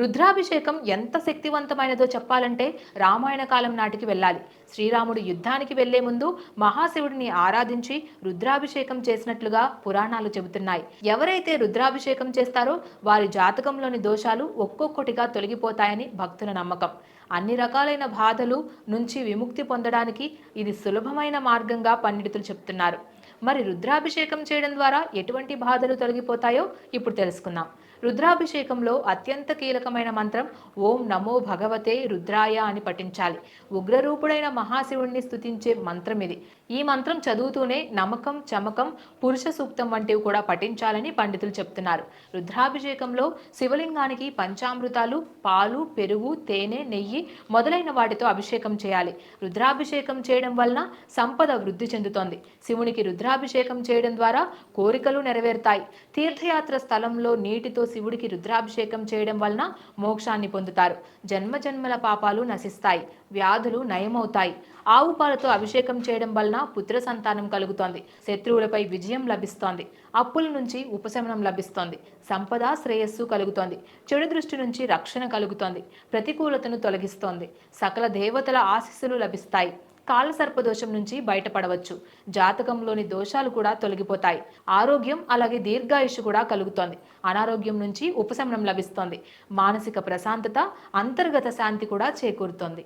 రుద్రాభిషేకం ఎంత శక్తివంతమైనదో చెప్పాలంటే రామాయణ కాలం నాటికి వెళ్ళాలి. శ్రీరాముడు యుద్ధానికి వెళ్ళే ముందు మహాశివుడిని ఆరాధించి రుద్రాభిషేకం చేసినట్లుగా పురాణాలు చెబుతున్నాయి. ఎవరైతే రుద్రాభిషేకం చేస్తారో వారి జాతకంలోని దోషాలు ఒక్కొక్కటిగా తొలగిపోతాయని భక్తుల నమ్మకం. అన్ని రకాలైన బాధలు నుంచి విముక్తి పొందడానికి ఇది సులభమైన మార్గంగా పండితులు చెప్తున్నారు. మరి రుద్రాభిషేకం చేయడం ద్వారా ఎటువంటి బాధలు తొలగిపోతాయో ఇప్పుడు తెలుసుకుందాం. రుద్రాభిషేకంలో అత్యంత కీలకమైన మంత్రం ఓం నమో భగవతే రుద్రాయ అని పఠించాలి. ఉగ్రరూపుడైన మహాశివుణ్ణి స్థుతించే మంత్రం ఇది. ఈ మంత్రం చదువుతూనే నమ్మకం చమకం పురుష సూక్తం వంటివి కూడా పఠించాలని పండితులు చెప్తున్నారు. రుద్రాభిషేకంలో శివలింగానికి పంచామృతాలు పాలు పెరుగు తేనె నెయ్యి మొదలైన వాటితో అభిషేకం చేయాలి. రుద్రాభిషేకం చేయడం వలన సంపద వృద్ధి చెందుతోంది. శివునికి రుద్రాభిషేకం చేయడం ద్వారా కోరికలు నెరవేరుతాయి. తీర్థయాత్ర స్థలంలో నీటితో శివుడికి రుద్రాభిషేకం చేయడం వలన మోక్షాన్ని పొందుతారు. జన్మ జన్మల పాపాలు నశిస్తాయి. వ్యాధులు నయమవుతాయి. ఆవు పాలతో అభిషేకం చేయడం వలన పుత్ర సంతానం కలుగుతోంది. శత్రువులపై విజయం లభిస్తోంది. అప్పుల నుంచి ఉపశమనం లభిస్తోంది. సంపద శ్రేయస్సు కలుగుతోంది. చెడు దృష్టి నుంచి రక్షణ కలుగుతోంది. ప్రతికూలతను తొలగిస్తోంది. సకల దేవతల ఆశీస్సులు లభిస్తాయి. కాలసర్పదోషం నుంచి బయటపడవచ్చు. జాతకంలోని దోషాలు కూడా తొలగిపోతాయి. ఆరోగ్యం అలాగే దీర్ఘాయుష్ కూడా కలుగుతోంది. అనారోగ్యం నుంచి ఉపశమనం లభిస్తోంది. మానసిక ప్రశాంతత అంతర్గత శాంతి కూడా చేకూరుతోంది.